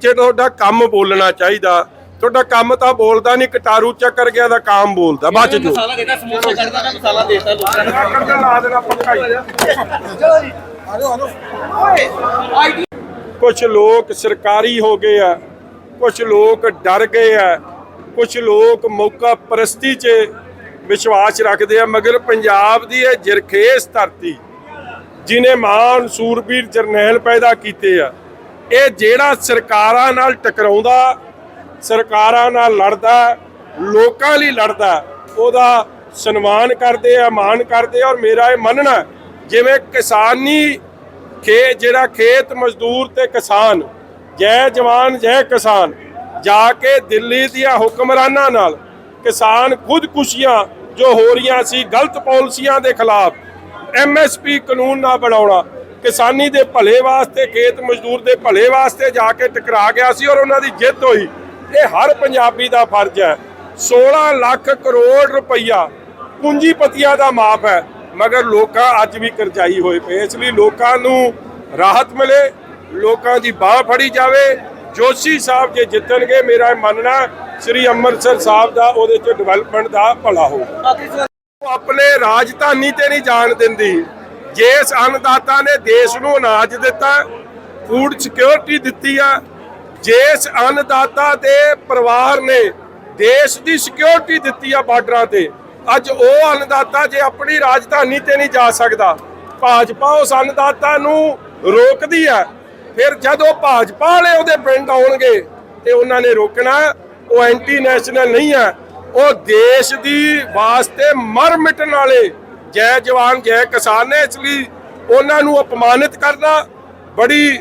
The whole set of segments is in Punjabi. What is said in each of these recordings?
ਜੇ ਤੁਹਾਡਾ ਕੰਮ ਬੋਲਣਾ ਚਾਹੀਦਾ। ਤੁਹਾਡਾ ਕੰਮ ਤਾਂ ਬੋਲਦਾ ਨਹੀਂ ਕਟਾਰੂ ਚੱਕਰ ਗਿਆ ਦਾ ਕੰਮ ਬੋਲਦਾ। ਬਚ ਜੋ ਮਸਾਲਾ ਦੇਤਾ ਸਮੋਸੇ ਕੱਢਦਾ ਨਾ ਮਸਾਲਾ ਦੇਤਾ ਲੋਕਾਂ ਨੂੰ। ਲਾ ਦੇਣਾ ਪੱਕਾ ਹੀ ਕੁਝ ਲੋਕ ਸਰਕਾਰੀ ਹੋ ਗਏ ਆ ਕੁਝ ਲੋਕ ਡਰ ਗਏ ਆ ਕੁਝ ਲੋਕ ਮੌਕਾ ਪ੍ਰਸਤੀ 'ਚ ਵਿਸ਼ਵਾਸ ਰੱਖਦੇ ਆ ਮਗਰ ਪੰਜਾਬ ਦੀ ਇਹ ਜਰਖੇਸ ਧਰਤੀ ਜਿਨੇ ਮਾਨ ਸੂਰਬੀਰ ਜਰਨੈਲ ਪੈਦਾ ਕੀਤੇ ਆ ਇਹ ਜਿਹੜਾ ਸਰਕਾਰਾਂ ਨਾਲ ਟਕਰਾਉਂਦਾ, ਸਰਕਾਰਾਂ ਨਾਲ ਲੜਦਾ, ਲੋਕਾਂ ਲਈ ਲੜਦਾ, ਉਹਦਾ ਸਨਮਾਨ ਕਰਦੇ ਆ, ਮਾਣ ਕਰਦੇ ਔਰ ਮੇਰਾ ਇਹ ਮੰਨਣਾ ਜਿਵੇਂ ਕਿਸਾਨੀ ਖੇ, ਜਿਹੜਾ ਖੇਤ ਮਜ਼ਦੂਰ ਤੇ ਕਿਸਾਨ, ਜੈ ਜਵਾਨ, ਜੈ ਕਿਸਾਨ, ਜਾ ਕੇ ਦਿੱਲੀ ਦੀਆਂ ਹੁਕਮਰਾਨਾਂ ਨਾਲ ਕਿਸਾਨ ਖੁਦਕੁਸ਼ੀਆਂ ਜੋ ਹੋ ਰਹੀਆਂ ਸੀ, ਗਲਤ ਪਾਲਿਸੀਆਂ ਦੇ ਖਿਲਾਫ ਐਮਐਸਪੀ ਕਾਨੂੰਨ ਨਾ ਬਣਾਉਣਾ ਕਿਸਾਨੀ ਦੇ ਭਲੇ ਵਾਸਤੇ ਖੇਤ ਮਜ਼ਦੂਰ ਦੇ ਭਲੇ ਵਾਸਤੇ ਜਾ ਕੇ ਟਕਰਾ ਗਿਆ ਸੀ ਔਰ ਉਹਨਾਂ ਦੀ ਜਿੱਤ ਹੋਈ। ਇਹ ਹਰ ਪੰਜਾਬੀ ਦਾ ਫਰਜ਼ ਹੈ। 16 ਲੱਖ ਕਰੋੜ ਰੁਪਈਆ ਪੂੰਜੀਪਤੀਆਂ ਦਾ ਮਾਫ ਹੈ। ਮਗਰ ਲੋਕਾਂ ਅੱਜ ਵੀ ਕਰਜ਼ਾਈ ਹੋਏ ਪਏ। ਇਸ ਲਈ ਲੋਕਾਂ ਨੂੰ ਰਾਹਤ ਮਿਲੇ ਲੋਕਾਂ ਦੀ ਬਾਹ ਫੜੀ ਜਾਵੇ। ਜੋਸ਼ੀ ਸਾਹਿਬ ਜੇ ਜਿੱਤਣਗੇ ਮੇਰਾ ਇਹ ਮੰਨਣਾ ਸ੍ਰੀ ਅੰਮ੍ਰਿਤਸਰ ਸਾਹਿਬ ਦਾ ਉਹਦੇ ਚ ਡਿਵੈਲਪਮੈਂਟ ਦਾ ਭਲਾ ਉਹ ਆਪਣੇ ਰਾਜਧਾਨੀ ਤੇ ਨਹੀਂ ਜਾਣ ਦਿੰਦੀ। ਜਿਸ ਅੰਨਦਾਤਾ ਨੇ ਦੇਸ਼ ਨੂੰ ਅਨਾਜ ਦਿੱਤਾ ਫੂਡ ਸਿਕਿਉਰਿਟੀ ਦਿੱਤੀ ਆ, ਜਿਸ ਅੰਨਦਾਤਾ ਦੇ ਪਰਿਵਾਰ ਨੇ ਦੇਸ਼ ਦੀ ਸਿਕਿਉਰਿਟੀ ਦਿੱਤੀ ਆ ਬਾਰਡਰਾਂ ਤੇ, ਅੱਜ ਉਹ ਅੰਨਦਾਤਾ ਜੇ ਆਪਣੀ ਰਾਜਧਾਨੀ ਤੇ ਨਹੀਂ ਜਾ ਸਕਦਾ, ਭਾਜਪਾ ਉਸ ਅੰਨਦਾਤਾ ਨੂੰ ਰੋਕਦੀ ਆ। ਫਿਰ ਜਦੋਂ ਭਾਜਪਾ ਵਾਲੇ ਉਹਦੇ ਪਿੰਡ ਆਉਣਗੇ ਤੇ ਉਹਨਾਂ ਨੇ ਰੋਕਣਾ, ਉਹ ਐਂਟੀ ਨੈਸ਼ਨਲ ਨਹੀਂ ਆ, ਉਹ ਦੇਸ਼ ਦੀ ਵਾਸਤੇ ਮਰ ਮਿਟਣ ਵਾਲੇ ਜੈ ਜਵਾਨ, ਜੈ ਕਿਸਾਨ ਨੇ ਇਸ ਲਈ ਉਹਨਾਂ ਨੂੰ ਅਪਮਾਨਿਤ ਕਰਨਾ ਬੜੀ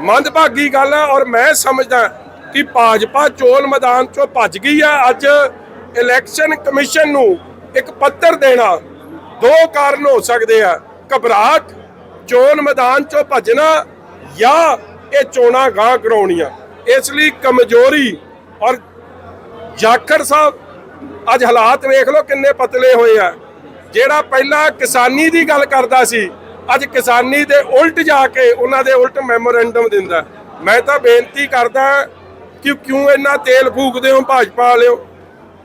ਮੰਦਭਾਗੀ ਗੱਲ ਹੈ ਔਰ ਮੈਂ ਸਮਝਦਾ ਕਿ ਭਾਜਪਾ ਚੋਣ ਮੈਦਾਨ ਚੋਂ ਭੱਜ ਗਈ ਆ। ਅੱਜ ਇਲੈਕਸ਼ਨ ਕਮਿਸ਼ਨ ਨੂੰ ਇੱਕ ਪੱਤਰ ਦੇਣਾ ਦੋ ਕਾਰਨ ਹੋ ਸਕਦੇ ਆ। ਘਬਰਾਹਟ, ਚੋਣ ਮੈਦਾਨ ਚੋਂ ਭੱਜਣਾ ਜਾਂ ਇਹ ਚੋਣਾਂ ਗਾਂ ਕਰਾਉਣੀਆਂ। ਇਸ ਲਈ ਕਮਜ਼ੋਰੀ ਔਰ ਜਾਖੜ ਸਾਹਿਬ, ਅੱਜ ਹਾਲਾਤ ਵੇਖ ਲਓ ਕਿੰਨੇ ਪਤਲੇ ਹੋਏ ਆ। ਜਿਹੜਾ ਪਹਿਲਾਂ ਕਿਸਾਨੀ ਦੀ ਗੱਲ ਕਰਦਾ ਸੀ, ਅੱਜ ਕਿਸਾਨੀ ਦੇ ਉਲਟ ਜਾ ਕੇ ਉਹਨਾਂ ਦੇ ਉਲਟ ਮੈਮੋਰੈਂਡਮ ਦਿੰਦਾ। ਮੈਂ ਤਾਂ ਬੇਨਤੀ ਕਰਦਾ ਕਿ ਕਿਉਂ ਇੰਨਾ ਤੇਲ ਫੂਕਦੇ ਹੋ ਭਾਜਪਾ ਵਾਲਿਓ?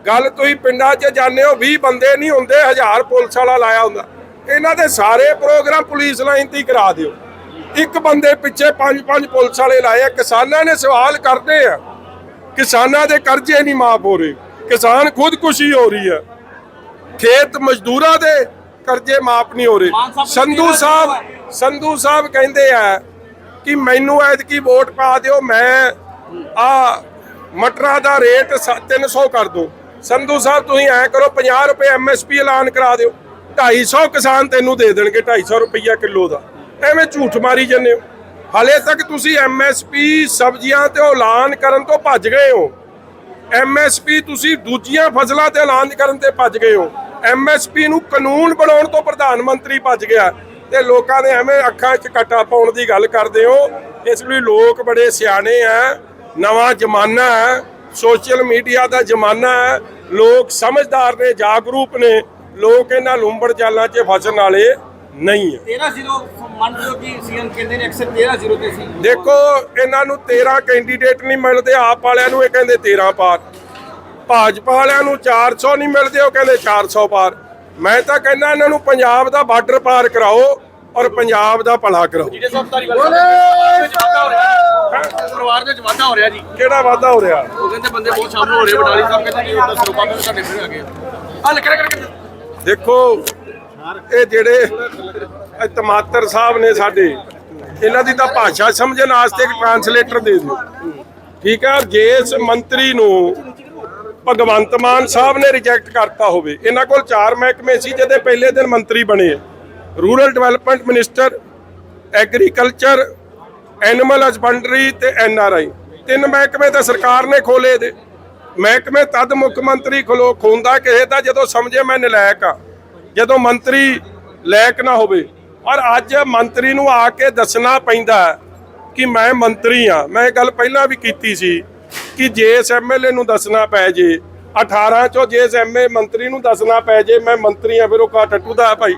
ਗੱਲ ਤੁਸੀਂ ਪਿੰਡਾਂ 'ਚ ਜਾਂਦੇ ਹੋ 20 ਬੰਦੇ ਨਹੀਂ ਹੁੰਦੇ, ਹਜ਼ਾਰ ਪੁਲਿਸ ਵਾਲਾ ਲਾਇਆ ਹੁੰਦਾ। ਇਹਨਾਂ ਦੇ ਸਾਰੇ ਪ੍ਰੋਗਰਾਮ ਪੁਲਿਸ ਲਾਈਨ ਤੇ ਕਰਾ ਦਿਓ। ਇੱਕ ਬੰਦੇ ਪਿੱਛੇ ਪੰਜ ਪੰਜ ਪੁਲਿਸ ਵਾਲੇ ਲਾਏ ਆ, ਕਿਸਾਨਾਂ ਨੇ ਸਵਾਲ ਕਰਦੇ ਆ। ਕਿਸਾਨਾਂ ਦੇ ਕਰਜ਼ੇ ਨਹੀਂ ਮਾਫ ਹੋ ਰਹੇ। ਕਿਸਾਨ ਖੁਦਕੁਸ਼ੀ ਹੋ ਰਹੀ ਹੈ ਖੇਤ ਮਜ਼ਦੂਰਾਂ ਦੇ ਕਰਜ਼ੇ ਮਾਫ ਨਹੀਂ ਹੋ ਰਹੇ। ਸੰਧੂ ਸਾਹਿਬ ਸੰਧੂ ਸਾਹਿਬ ਕਹਿੰਦੇ ਆ ਕਿ ਮੈਨੂੰ ਐਤਕੀ ਵੋਟ ਪਾ ਦਿਓ ਮੈਂ ਆ ਮਟਰਾਂ ਦਾ ਰੇਟ ਸ- 300 ਕਰ ਦੋ। ਸੰਧੂ ਸਾਹਿਬ ਤੁਸੀਂ ਐ ਕਰੋ 50 ਰੁਪਏ ਐਮਐਸਪੀ ਐਲਾਨ ਕਰਾ ਦਿਓ। 250 ਕਿਸਾਨ ਤੈਨੂੰ ਦੇ ਦੇਣਗੇ 250 ਰੁਪਈਆ ਕਿਲੋ ਦਾ। ਐਵੇਂ ਝੂਠ ਮਾਰੀ ਜਾਂਦੇ ਹੋ। ਹਾਲੇ ਤੱਕ ਤੁਸੀਂ ਐਮਐਸਪੀ ਸਬਜ਼ੀਆਂ ਤੇ ਐਲਾਨ ਕਰਨ ਤੋਂ ਭੱਜ ਗਏ ਹੋ। ਐਮਐਸਪੀ ਤੁਸੀਂ ਦੂਜੀਆਂ ਫਸਲਾਂ ਤੇ ਐਲਾਨ ਕਰਨ ਤੇ ਭੱਜ ਗਏ ਹੋ। ਐਮਐਸਪੀ ਨੂੰ ਕਾਨੂੰਨ ਬਣਾਉਣ ਤੋਂ ਪ੍ਰਧਾਨ ਮੰਤਰੀ ਭੱਜ ਗਿਆ। ਤੇ ਲੋਕਾਂ ਦੇ ਐਵੇਂ ਅੱਖਾਂ 'ਚ ਕੱਟਾ ਪਾਉਣ ਦੀ ਗੱਲ ਕਰਦੇ ਹੋ। ਇਸ ਲਈ ਲੋਕ ਬੜੇ ਸਿਆਣੇ ਆ ਨਵਾਂ ਜ਼ਮਾਨਾ ਹੈ ਸੋਸ਼ਲ ਮੀਡੀਆ ਦਾ ਜ਼ਮਾਨਾ ਹੈ ਲੋਕ ਸਮਝਦਾਰ ਨੇ ਜਾਗਰੂਕ ਨੇ। ਲੋਕ ਇਹਨਾਂ ਲੁੰਬੜ ਚਾਲਾਂ 'ਚ ਫਸਣ ਵਾਲੇ ਨਹੀਂ ਹੈ 13-0 ਮੰਨ ਲਓ ਕਿ ਸੀਐਮ ਕਹਿੰਦੇ ਨੇ ਅਕਸਰ 13-0 ਤੇ ਸੀ। ਦੇਖੋ ਇਹਨਾਂ ਨੂੰ 13 ਕੈਂਡੀਡੇਟ ਨਹੀਂ ਮਿਲਦੇ। ਆਪ ਵਾਲਿਆਂ ਨੂੰ ਇਹ ਕਹਿੰਦੇ 13 ਪਾਰ। ਭਾਜਪਾ ਵਾਲਿਆਂ ਨੂੰ 400 ਨਹੀਂ ਮਿਲਦੇ ਉਹ ਕਹਿੰਦੇ 400 ਪਾਰ। ਮੈਂ ਤਾਂ ਕਹਿੰਦਾ ਇਹਨਾਂ ਨੂੰ ਪੰਜਾਬ ਦਾ ਬਾਰਡਰ ਪਾਰ ਕਰਾਓ ਔਰ ਪੰਜਾਬ ਦਾ ਭਲਾ ਕਰਾਓ। ਜਿਹੜੇ ਸਭ ਧਾਰੀਵਾਲ ਵਿੱਚ ਵਾਧਾ ਹੋ ਰਿਹਾ। ਪਰਿਵਾਰ ਦੇ ਵਿੱਚ ਵਾਧਾ ਹੋ ਰਿਹਾ ਜੀ। ਕਿਹੜਾ ਵਾਅਦਾ ਹੋ ਰਿਹਾ? ਉਹ ਕਹਿੰਦੇ ਬੰਦੇ ਬਹੁਤ ਸ਼ਾਮਲ ਹੋ ਰਹੇ ਬਟਾਲੀ ਸਾਹਿਬ ਕਹਿੰਦੇ ਜੀ ਉਹ ਸਰੋਪਾ ਵਿੱਚ ਸਾਡੇ ਫਿਰ ਆ ਗਏ ਆ। ਲੈ ਕਰ ਕਰ ਦੇਖੋ ਇਹ ਜਿਹੜੇ ਇਹ ਟਮਾਟਰ ਸਾਹਿਬ ਨੇ ਸਾਡੇ ਇਹਨਾਂ ਦੀ ਤਾਂ ਭਾਸ਼ਾ ਸਮਝਣ ਵਾਸਤੇ ਇੱਕ ਟਰਾਂਸਲੇਟਰ ਦੇ ਦਿਓ। ਠੀਕ ਹੈ ਜੇ ਇਸ ਮੰਤਰੀ ਨੂੰ ਭਗਵੰਤ ਮਾਨ ਸਾਹਿਬ ਨੇ ਰਿਜੈਕਟ ਕਰਤਾ ਹੋਵੇ। ਇਹਨਾਂ ਕੋਲ ਚਾਰ ਮਹਿਕਮੇ ਸੀ, ਜਿਹਦੇ ਪਹਿਲੇ ਦਿਨ ਮੰਤਰੀ ਬਣੇ rural development minister agriculture animal husbandry ਤੇ ਆਈ ਤਿੰਨ ਮਹਿਕਮੇ ਤਾਂ ਸਰਕਾਰ ਨੇ ਖੋਲੇ ਦੇ। ਮਹਿਕਮੇ ਤਦ ਮੁੱਖ ਮੰਤਰੀ ਖਲੋ ਖੋਂਦਾ ਕਿਸੇ ਦਾ, ਜਦੋਂ ਸਮਝੇ ਮੈਂ ਨਲਾਇਕ ਆ। ਜਦੋਂ ਮੰਤਰੀ ਲਾਇਕ ਨਾ ਹੋਵੇ। ਔਰ ਅੱਜ ਮੰਤਰੀ ਨੂੰ ਆ ਕੇ ਦੱਸਣਾ ਪੈਂਦਾ ਕਿ ਮੈਂ ਮੰਤਰੀ ਆ। ਮੈਂ ਇਹ ਗੱਲ ਪਹਿਲਾਂ ਵੀ ਕੀਤੀ ਸੀ ਕਿ ਜੇ ਐਸ ਐਮਐਲਏ ਨੂੰ ਦੱਸਣਾ ਪੈ ਜੇ 18 ਚੋਂ ਜੇ ਐਸ ਐਮਏ ਮੰਤਰੀ ਨੂੰ ਦੱਸਣਾ ਪੈ ਜੇ ਮੈਂ ਮੰਤਰੀ ਆ ਫਿਰ ਉਹ ਕਾ ਟੱਟੂ ਦਾ ਭਾਈ।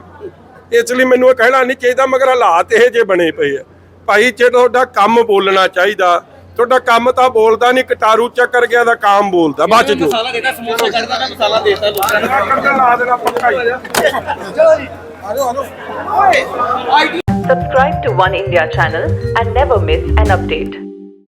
ਇਸ ਲਈ ਮੈਨੂੰ ਇਹ ਕਹਿਣਾ ਨਹੀਂ ਚਾਹੀਦਾ ਮਗਰ ਹਾਲਾਤ ਇਹ ਜੇ ਬਣੇ ਪਏ ਆ। ਭਾਈ ਜੇ ਤੁਹਾਡਾ ਕੰਮ ਬੋਲਣਾ ਚਾਹੀਦਾ ਤੁਹਾਡਾ ਕੰਮ ਤਾਂ ਬੋਲਦਾ ਨਹੀਂ ਕਟਾਰੂ ਚੱਕਰ ਗਿਆ ਦਾ ਕਾਮ ਬੋਲਦਾ ਬਚ ਜੋ। ਮਸਾਲਾ ਦੇਦਾ ਸਮੋਸਾ ਕਰਦਾ ਮੈਂ ਮਸਾਲਾ ਦੇਤਾ ਲੋਕਾਂ ਨੂੰ। ਲਾ ਦੇਣਾ ਪੱਕਾ ਹੀ ਚਲੋ ਜੀ। ਆਜੋ ਆਜੋ। ਓਏ ਆਈਡੀ Subscribe to One India channel and never miss an update.